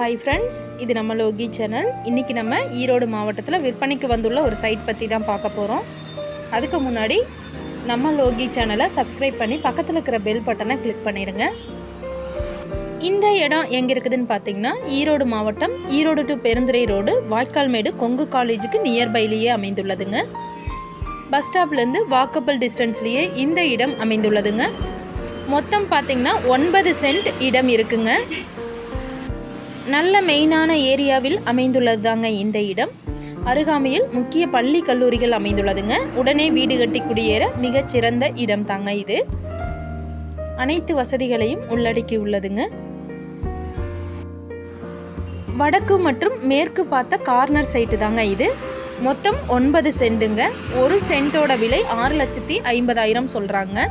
Hi friends இது நம்ம Loki channel இன்றைக்கி நம்ம ஈரோடு மாவட்டத்தில் விற்பனைக்கு வந்துள்ள ஒரு சைட் பற்றி தான் பார்க்க போகிறோம் அதுக்கு முன்னாடி நம்ம லோகி சேனலை சப்ஸ்கிரைப் பண்ணி பக்கத்தில் இருக்கிற பெல் பட்டனை கிளிக் பண்ணிடுங்க இந்த இடம் எங்கே இருக்குதுன்னு பார்த்தீங்கன்னா ஈரோடு மாவட்டம் ஈரோடு டு பெருந்துறை ரோடு வாய்க்கால்மேடு கொங்கு காலேஜுக்கு நியர்பைலேயே அமைந்துள்ளதுங்க. பஸ் ஸ்டாப்லேருந்து வாக்கபிள் டிஸ்டன்ஸ்லேயே இந்த இடம் அமைந்துள்ளதுங்க. மொத்தம் பார்த்திங்கன்னா ஒன்பது சென்ட் இடம் இருக்குங்க. நல்ல மெயினான ஏரியாவில் அமைந்துள்ளது தாங்க இந்த இடம். அருகாமையில் முக்கிய பள்ளி கல்லூரிகள் அமைந்துள்ளதுங்க. உடனே வீடு கட்டி குடியேற மிகச்சிறந்த இடம் தாங்க இது. அனைத்து வசதிகளையும் உள்ளடக்கி உள்ளதுங்க வடக்கு மற்றும் மேற்கு பார்த்த கார்னர் சைட்டு தாங்க இது. மொத்தம் ஒன்பது சென்ட்டுங்க ஒரு சென்ட்டோட விலை ஆறு லட்சத்தி ஐம்பதாயிரம் சொல்கிறாங்க